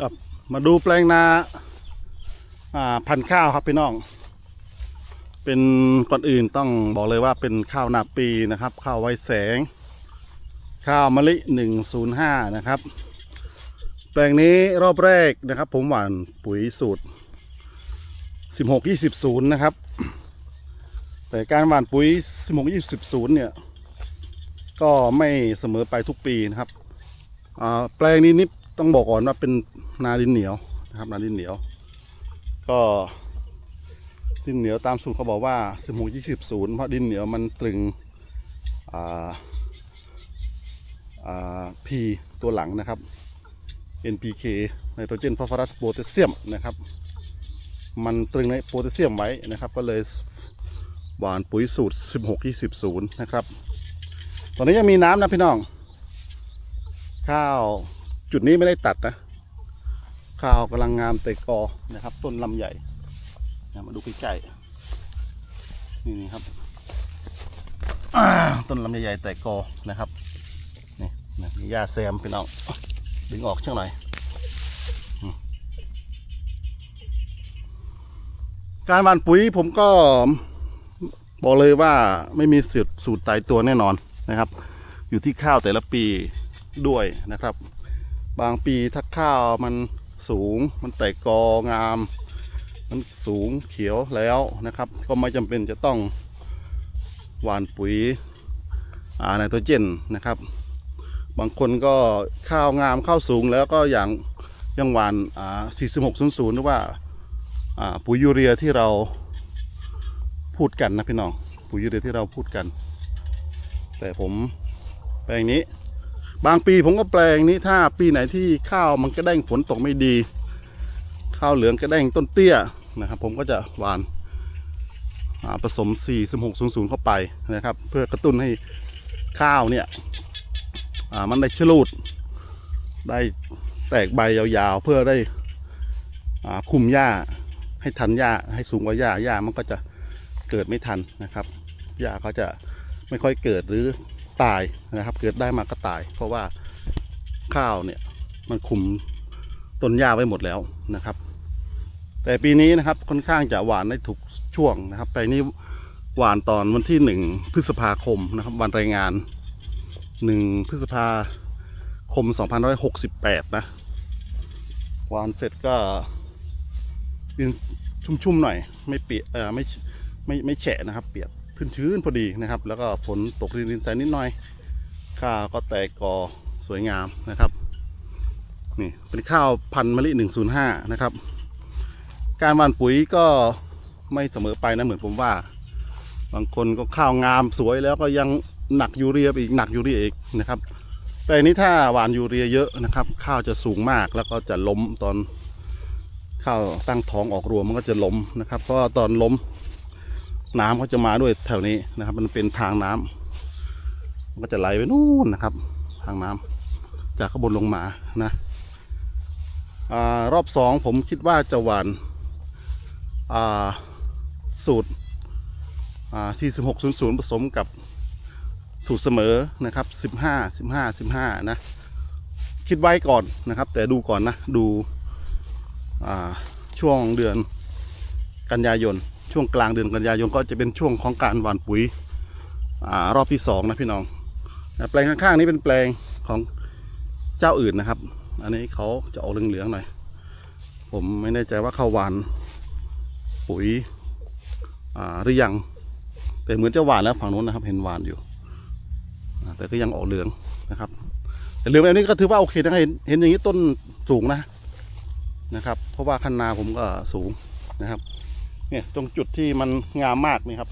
ครับมาดูแปลงนาอ่าพันธุ์ข้าวครับพี่น้อง เป็นก่อนอื่นต้องบอกเลยว่าเป็นข้าวนาปีนะครับ ข้าวไวแสง ข้าวมะลิ 105 นะครับ แปลงนี้รอบแรกนะครับ ผมหว่านปุ๋ยสูตร 16 20 0 นะครับ แต่การหว่านปุ๋ย 16 20 0 เนี่ย ก็ไม่เสมอไปทุกปีนะครับแปลงนี้นี่ต้องบอกก่อนว่าเป็น นาดินเหนียวนะครับนาดินเหนียว ก็ดินเหนียวตามสูตรเขาบอกว่า16 20 0เพราะดินเหนียวมันตรึงอ่าอ่า P ตัวหลังนะครับ NPK ไนโตรเจนฟอสฟอรัสโพแทสเซียมนะครับ มันตรึงในโพแทสเซียมไว้นะครับ ก็เลยหวานปุ๋ยสูตร 16 20 0 นะครับ ตอนนี้ยังมีน้ำนะพี่น้อง ข้าวจุดนี้ไม่ได้ตัดนะ ข้าวกำลังงามเตะกอนะครับ ต้นลำใหญ่มาดูใกล้ๆนี่นี่ครับต้นลำใหญ่ๆแตกกอนะครับนี่นะมีหญ้าแซมพี่น้องดึงออกช่างหน่อยการหว่านปุ๋ยผมก็บอกเลยว่าไม่มีสูตรสูตรตายตัวแน่นอนนะครับ อยู่ที่ข้าวแต่ละปีด้วยนะครับ บางปีถ้าข้าวมัน สูง มันแตกกองาม มันสูงเขียวแล้วนะครับ ก็ไม่จำเป็นจะต้องหว่านปุ๋ยอ่าไนโตรเจนนะครับ บางคนก็ข้าวงามข้าวสูงแล้วก็อย่างยังหวานอ่า4600 หรือว่าอ่าปุ๋ยยูเรียที่เราพูดกันนะพี่น้องปุ๋ยยูเรียที่เราพูดกัน แต่ผมแปลงนี้ บางปีผมก็แปลงนี้ถ้าปีไหนที่ข้าวมันกระด้งฝนตกไม่ดี ข้าวเหลืองกระด้งต้นเตี้ยนะครับ ผมก็จะหวานผสม 4600 เข้าไปนะครับ เพื่อกระตุ้นให้ข้าวเนี่ยมันได้ชลูด ได้แตกใบยาวๆ เพื่อได้คุมหญ้าให้ทันหญ้าให้สูงกว่าหญ้าหญ้ามันก็จะเกิดไม่ทันนะครับหญ้าเขาจะไม่ค่อยเกิดหรือ ตายนะครับ เกิดได้มาก็ตาย เพราะว่าข้าวเนี่ยมันคุมต้นหญ้าไว้หมดแล้วนะครับ แต่ปีนี้นะครับค่อนข้างจะหวานได้ถูกช่วงนะครับไปนี้หวานตอนวันที่หนึ่งพฤษภาคมนะครับ วันรายงานหนึ่งพฤษภาคม 2568 นะหวานเสร็จก็ดินชุ่มๆหน่อย ไม่เปียกเออไม่ไม่ไม่แฉะนะครับ เปียก ชื้นพอดีนะครับ แล้วก็ฝนตกรินๆใสนิดหน่อย ข้าวก็แตกกอสวยงามนะครับนี่เป็นข้าวพันธุ์มะลิ 105 นะครับ การหว่านปุ๋ยก็ไม่เสมอไปนะเหมือนผมว่า บางคนก็ข้าวงามสวยแล้วก็ยังหนักยูเรียอีกหนักยูเรียอีกนะครับ แต่นี้ถ้าหว่านยูเรียเยอะนะครับ ข้าวจะสูงมากแล้วก็จะล้มตอนข้าวตั้งท้องออกรวมมันก็จะล้มนะครับเพราะตอนล้ม น้ำเขาจะมาด้วยแถวนี้นะครับ มันเป็นทางน้ำมันก็จะไหลไปนู่นนะครับ ทางน้ำจากข้างบนลงมานะอารอบสองผมคิดว่าจะหวานาสูตร4600 ผสมกับสูตรเสมอนะครับ 15 15 15 นะ คิดไว้ก่อนนะครับ แต่ดูก่อนนะ ดูช่วงเดือนกันยายน ช่วงกลางเดือนกันยายนก็จะเป็นช่วงของการหว่านปุ๋ยอรอบที่สองนะพี่น้องแปลงข้างๆนี้เป็นแปลงของเจ้าอื่นนะครับ อันนี้เขาจะออกเหลืองๆหน่อย ผมไม่แน่ใจว่าเขาหวานปุ๋ยหรือยัง แต่เหมือนจะหวานแล้วฝั่งนู้นนะครับ เห็นหวานอยู่แต่ก็ยังออกเหลืองนะครับแต่เหลืองแบบนี้ก็ถือว่าโอเคนะเห็นเห็นอย่างนี้ต้นสูงนะนะครับ เพราะว่าคันนาผมก็สูงนะครับ เนี่ยตรงจุดที่มันงามมากนี่ครับ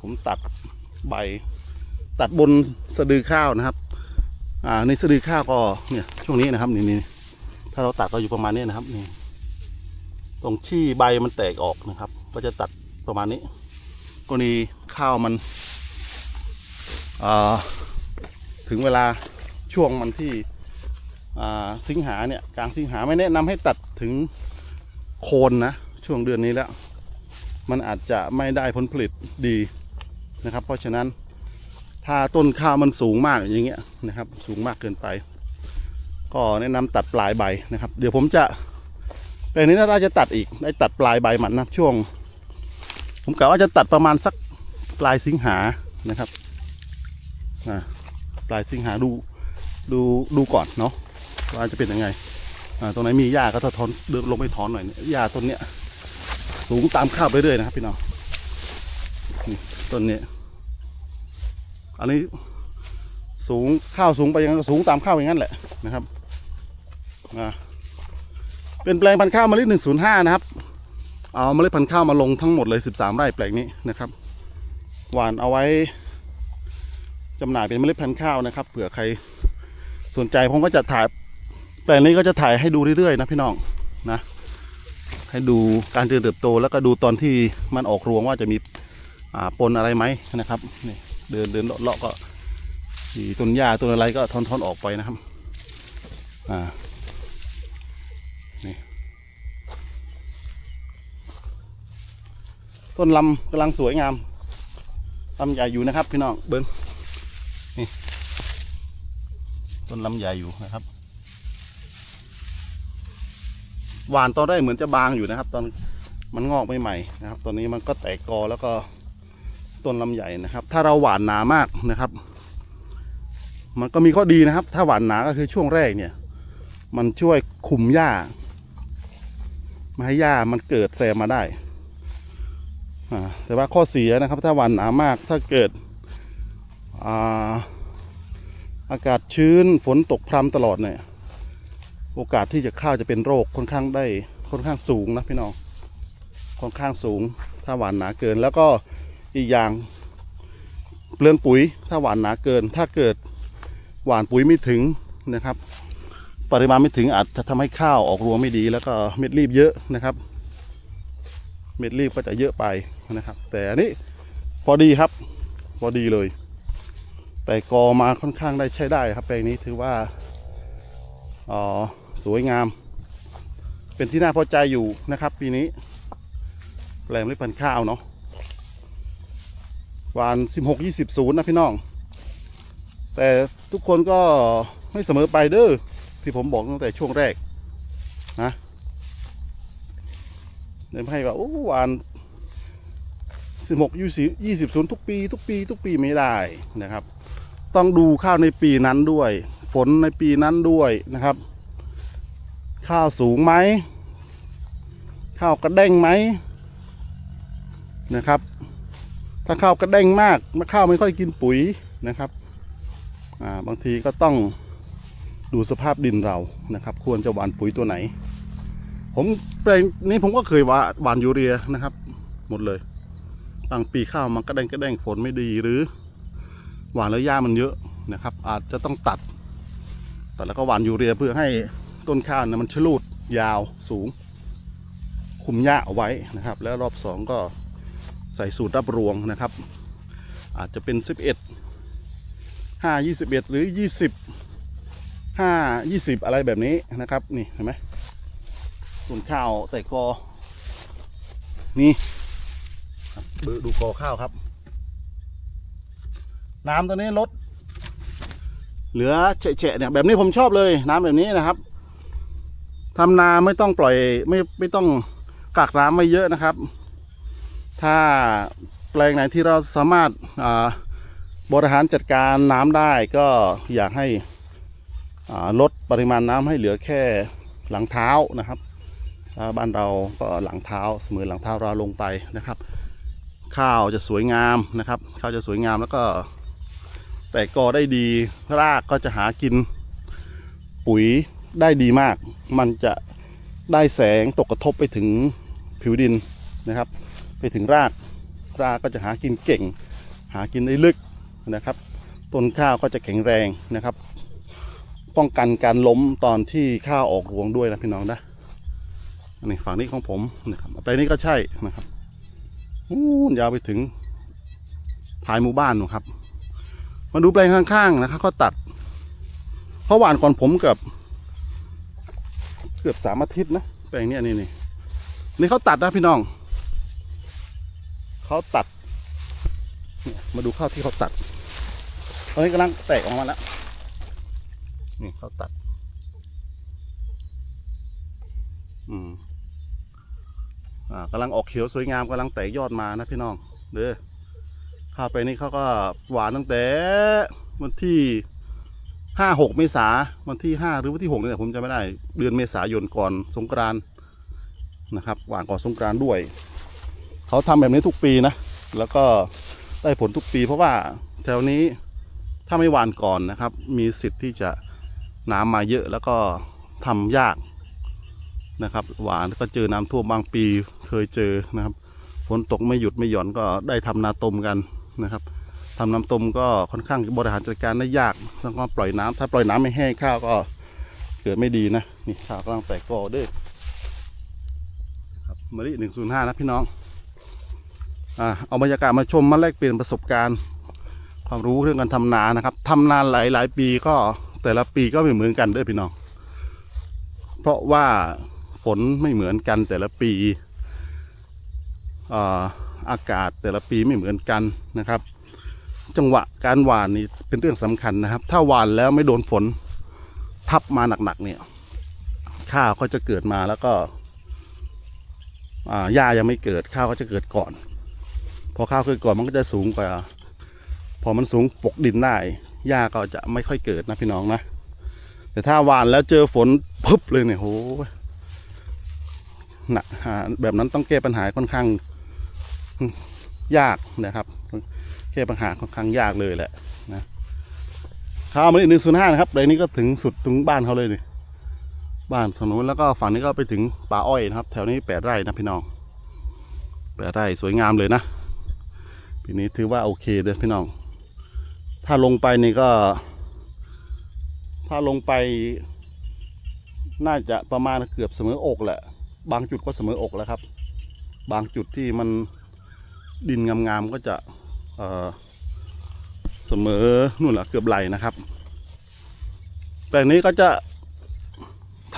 ผมตัดใบ ตัดบนสะดือข้าวนะครับ อ่าในสะดือข้าวก็เนี่ยช่วงนี้นะครับนี่นี่ถ้าเราตัดก็อยู่ประมาณนี้นะครับนี่ตรงที่ใบมันแตกออกนะครับ ก็จะตัดประมาณนี้กรณีข้าวมันอ่าถึงเวลาช่วงมันที่อ่าสิงหาเนี่ยกลางสิงหาไม่แนะนำให้ตัดถึงโคนนะ ช่วงเดือนนี้แล้ว มันอาจจะไม่ได้ผลผลิตดีนะครับ เพราะฉะนั้นถ้าต้นข้าวมันสูงมากอย่างเงี้ยนะครับ สูงมากเกินไป ก็แนะนำตัดปลายใบนะครับ เดี๋ยวผมจะแปลงนี้น่าจะตัดอีกได้ตัดปลายใบมันนะช่วง ผมกะว่าจะตัดประมาณสักปลายสิงหานะครับอ่าปลายสิงหาดูดูดูก่อนเนาะว่าจะเป็นยังไงอ่าตรงไหนมีหญ้าก็จะทอนเดินลงไปถอนหน่อยหญ้าต้นเนี้ย สูงตามข้าวไปเรื่อยนะครับพี่น้องนี่ต้นนี้ อันนี้สูงข้าวสูงไปอย่างนั้นสูงตามข้าวอย่างนั้นแหละนะครับเป็นแปลงพันธุ์ข้าวเมล็ดหนึ่งศูนย์ห้านะครับ เอาเมล็ดพันธุ์ข้าวมาลงทั้งหมดเลยสิบสามไร่แปลงนี้นะครับ หวานเอาไว้จำหน่ายเป็นเมล็ดพันธุ์ข้าวนะครับ เผื่อใครสนใจผมก็จะถ่ายแปลงนี้ก็จะถ่ายให้ดูเรื่อยๆนะพี่น้องนะ ให้ดูการเจริญเติบโต แล้วก็ดูตอนที่มันออกรวงว่าจะมีปนอะไรไหมนะครับนี่เดินเดินเลาะก็ต้นหญ้าต้นอะไรก็ทอนทอนๆออกไปนะครับอ่านี่ต้นลำกำลังสวยงามลำใหญ่อยู่นะครับ พี่น้องเบิ้งนี่ต้นลำใหญ่อยู่นะครับ หวานตอนแรกเหมือนจะบางอยู่นะครับ ตอนมันงอกใหม่ๆนะครับ ตอนนี้มันก็แตกกอแล้วก็ต้นลำใหญ่นะครับ ถ้าเราหวานหนามากนะครับ มันก็มีข้อดีนะครับ ถ้าหวานหนาก็คือช่วงแรกเนี่ย มันช่วยคุมหญ้าไม่ให้หญ้ามันเกิดแซมมาได้อ่แต่ว่าข้อเสียนะครับ ถ้าหวานหนามากถ้าเกิดอาอากาศชื้นฝนตกพรำตลอดเนี่ย โอกาสที่จะข้าวจะเป็นโรคค่อนข้างได้ค่อนข้างสูงนะพี่น้องค่อนข้างสูงถ้าหวานหนาเกิน แล้วก็อีกอย่างเปลืองปุ๋ยถ้าหวานหนาเกิน ถ้าเกิดหวานปุ๋ยไม่ถึงนะครับ ปริมาณไม่ถึงอาจจะทำให้ข้าวออกรวงไม่ดี แล้วก็เม็ดรีบเยอะนะครับ เม็ดรีบก็จะเยอะไปนะครับ แต่อันนี้พอดีครับ พอดีเลย แต่กอมาค่อนข้างได้ใช้ได้ครับแปลงนี้ถือว่าอ๋อ สวยงาม เป็นที่น่าพอใจอยู่นะครับ ปีนี้ แปลงเมล็ดพันข้าวเนาะหวาน16 20ศูนย์นะพี่น้อง แต่ทุกคนก็ไม่เสมอไปเด้อที่ผมบอกตั้งแต่ช่วงแรกนะเลยไม่ให้ว่าโอ้หวาน16 20 20ศูนย์ทุกปี ทุกปีทุกปีไม่ได้นะครับ ต้องดูข้าวในปีนั้นด้วย ฝนในปีนั้นด้วยนะครับ ข้าวสูงไหม ข้าวกระเด้งไหมนะครับ ถ้าข้าวกระเด้งมากมข้าวไม่ค่อยกินปุ๋ยนะครับอ่าบางทีก็ต้องดูสภาพดินเรานะครับ ควรจะหว่านปุ๋ยตัวไหน ผมแปลงนี้ผมก็เคยหว่าหว่านยูเรียนะครับ หมดเลยบางปีข้าวมันกระเด้งกระเด้งฝนไม่ดีหรือ หวานแล้วหญ้ามันเยอะนะครับ อาจจะต้องตัดตัดแล้วก็หวานยูเรียเพื่อให้ ต้นข้าวเนี่ยมันชะลูดยาวสูง คุมหญ้าเอาไว้นะครับ แล้วรอบสองก็ใส่สูตรรับรวงนะครับ อาจจะเป็น 11 5 21 หรือ 20 5 20 อะไรแบบนี้นะครับ นี่เห็นไหมต้นข้าวแต่กอ นี่ครับดูดูกอข้าวครับ น้ำตัวนี้ลดเหลือเฉะๆเนี่ยแบบนี้ผมชอบเลยน้ำแบบนี้นะครับ ทำนาไม่ต้องปล่อยไม่ไม่ต้องกักน้ำไม่เยอะนะครับ ถ้าแปลงไหนที่เราสามารถบริหารจัดการน้ำได้ก็อยากให้ลดปริมาณน้ำให้เหลือแค่หลังเท้านะครับบ้านเราก็หลังเท้าเสมอหลังเท้าเราลงไปนะครับ ข้าวจะสวยงามนะครับ ข้าวจะสวยงามแล้วก็ แต่กอได้ดีรากก็จะหากินปุ๋ย ได้ดีมาก มันจะได้แสงตกกระทบไปถึงผิวดินนะครับ ไปถึงรากรากก็จะหากินเก่ง หากินได้ลึกนะครับต้นข้าวก็จะแข็งแรงนะครับ ป้องกันการล้มตอนที่ข้าวออกรวงด้วยนะพี่น้องนะอันนี้ฝั่งนี้ของผมนะครับไปนี้ก็ใช่นะครับอู้ยาวไปถึงท้ายหมู่บ้านนูนครับ มาดูแปลงข้างๆนะครับเขาตัดเขาหวานก่อนผมเกือบ กือบสามอาทิตย์นะแปลงนี้นี่นี่นี่เขาตัดนะพี่น้อง เขาตัดเนี่ยมาดูข้าวที่เขาตัด ตอนนี้กำลังแตกออกมาแล้ว นี่เขาตัด อืม อ่ากำลังออกเขียวสวยงามกำลังแตกยอดมานะพี่น้อง เด้อข้าไปนี่เขาก็หวานตั้งแต่วันที่ ห้าหกเมษาวันที่ห้าหรือวันที่หกนี่แหละผมจะไม่ได้ เดือนเมษายนก่อนสงกรานนะครับหวานก่อนสงกรานด้วย เขาทำแบบนี้ทุกปีนะ แล้วก็ได้ผลทุกปีเพราะว่าแถวนี้ถ้าไม่หวานก่อนนะครับ มีสิทธิ์ที่จะน้ำมาเยอะแล้วก็ทำยากนะครับ หวานก็เจอน้ำท่วมบางปีเคยเจอนะครับฝนตกไม่หยุดไม่หย่อนก็ได้ทำนาตมกันนะครับ ทำน้ำต้มก็ค่อนข้างบริหารจัดการได้ยากต้องก็ปล่อยน้ำถ้าปล่อยน้ำไม่แห้งข้าวก็เกิดไม่ดีนะนี่ข้าวกำลังแตกกอเด้วยครับมะลิหนึ่งศูนย์ห้านะพี่น้องอ่าเอาบรรยากาศมาชมมาแลกเปลี่ยนประสบการณ์ ความรู้เรื่องการทำนานะครับทำนานหลายหลายปีก็แต่ละปีก็ไม่เหมือนกันเด้อพี่น้อง เพราะว่าฝนไม่เหมือนกันแต่ละปีอ่าอากาศแต่ละปีไม่เหมือนกันนะครับ จังหวะการหว่านนี่เป็นเรื่องสำคัญนะครับ ถ้าหว่านแล้วไม่โดนฝนทับมาหนักๆเนี่ยข้าวก็จะเกิดมาแล้วก็อ่าหญ้ายังไม่เกิดข้าวก็จะเกิดก่อน พอข้าวเกิดก่อนมันก็จะสูงกว่า พอมันสูงปกดินได้หญ้าก็จะไม่ค่อยเกิดนะพี่น้องนะแต่ถ้าหวานแล้วเจอฝนพึบเลยเนี่ยโหหนักแบบนั้นต้องแก้ปัญหาค่อนข้างยากนะครับ ก้ปัญหาค่อนข้างยากเลยแหละนะข้าวมันอีกหนึ่งศูนย์ห้านะครับในนี้ก็ถึงสุดถึงบ้านเขาเลยนี่บ้านฝั่งนู้นแล้วก็ฝั่งนี้ก็ไปถึงป่าอ้อยนะครับ แถวนี้แปดไร่นะพี่น้องแปดไร่สวยงามเลยนะปีนี้ถือว่าโอเคเด้อพี่น้อง ถ้าลงไปนี่ก็ ถ้าลงไป น่าจะประมาณเกือบเสมออกแหละ บางจุดก็เสมออกแล้วครับ บางจุดที่มันดินงามๆก็จะ เสมอนู่นแหละเกือบไหลนะครับแปลงนี้ก็จะ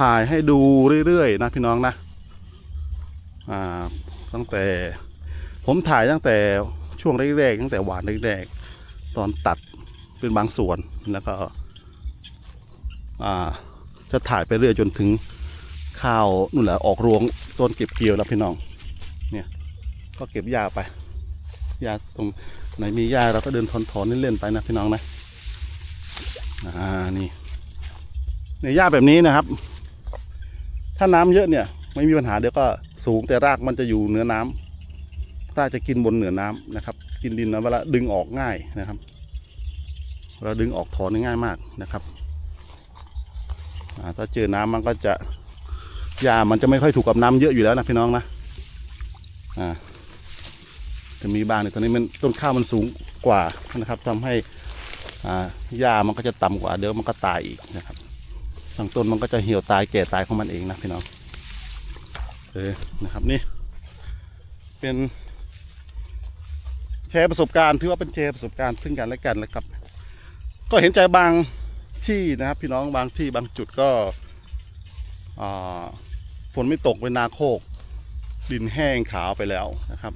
ถ่ายให้ดูเรื่อยๆนะพี่น้องนะอ่าตั้งแต่ผมถ่ายตั้งแต่ช่วงแรกๆตั้งแต่หวานแรกๆตอนตัดเป็นบางส่วนแล้วก็จะถ่ายไปเรื่อยจนถึงข้าวนู่นแหละออกรวงต้นเก็บเกี่ยวแล้วพี่น้อง เนี่ยก็เก็บหญ้าไปหญ้าตรง ไหนมีหญ้าเราก็เดินถอนๆเล่นๆไปนะพี่น้องนะอ่านี่เนี่ยหญ้าแบบนี้นะครับ ถ้าน้ำเยอะเนี่ย ไม่มีปัญหาเดี๋ยวก็สูงแต่รากมันจะอยู่เหนือน้ำรากจะกินบนเหนือน้ำนะครับ กินดินนะเวลาดึงออกง่ายนะครับเวลาดึงออกถอนง่ายมากนะครับถ้าเจอน้ำมันก็จะหญ้ามันจะไม่ค่อยถูกกับน้ำเยอะอยู่แล้วนะพี่น้องนะอ่า จะมีบางในตอนนี้มันต้นข้าวมันสูงกว่านะครับทำให้อ่าหญ้ามันก็จะต่ำกว่าเดี๋ยวมันก็ตายอีกนะครับบางต้นมันก็จะเหี่ยวตายแก่ตายของมันเองนะพี่น้องเออนะครับนี่ เป็นแชร์ประสบการณ์ถือว่าเป็นแชร์ประสบการณ์ซึ่งกันและกันแล้วครับ ก็เห็นใจบางที่นะครับ พี่น้องบางที่บางจุดก็ฝนไม่ตกเป็นนาโคก ดินแห้งขาวไปแล้วนะครับ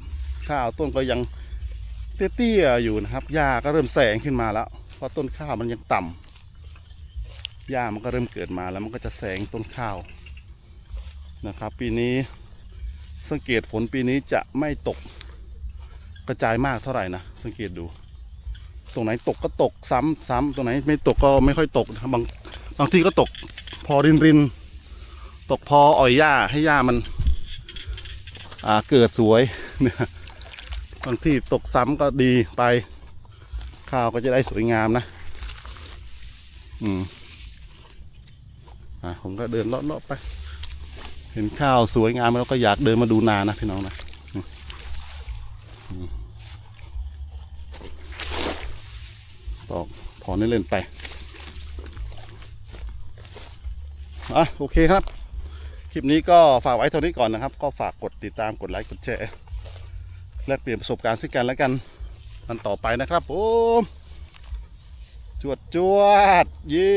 ข้าวต้นก็ยังเตี้ยๆอยู่นะครับหญ้าก็เริ่มแสงขึ้นมาแล้ว เพราะต้นข้าวมันยังต่ำหญ้ามันก็เริ่มเกิดมาแล้วมันก็จะแสงต้นข้าวนะครับ ปีนี้สังเกตฝนปีนี้จะไม่ตกกระจายมากเท่าไหร่นะสังเกตดู ตรงไหนตกก็ตกซ้ำซ้ำตรงไหนไม่ตกก็ไม่ค่อยตกบางบางทีก็ตกพอรินรินตกพออ่อยหญ้าให้หญ้ามันเกิดสวยเนี่ย บางที่ตกซ้ำก็ดีไป ข้าวก็จะได้สวยงามนะ อืมอ่าผมก็เดินเลาะๆไป เห็นข้าวสวยงามแล้วก็อยากเดินมาดูนานะพี่น้องนะอืมอืมตอกถอนเล่นๆไปอะโอเคครับ คลิปนี้ก็ฝากไว้เท่านี้ก่อนนะครับ ก็ฝากกดติดตามกดไลค์กดแชร์ แลกเปลี่ยนประสบการณ์ซึ่งกันและกันอันต่อไปนะครับผมจวดจวดเย้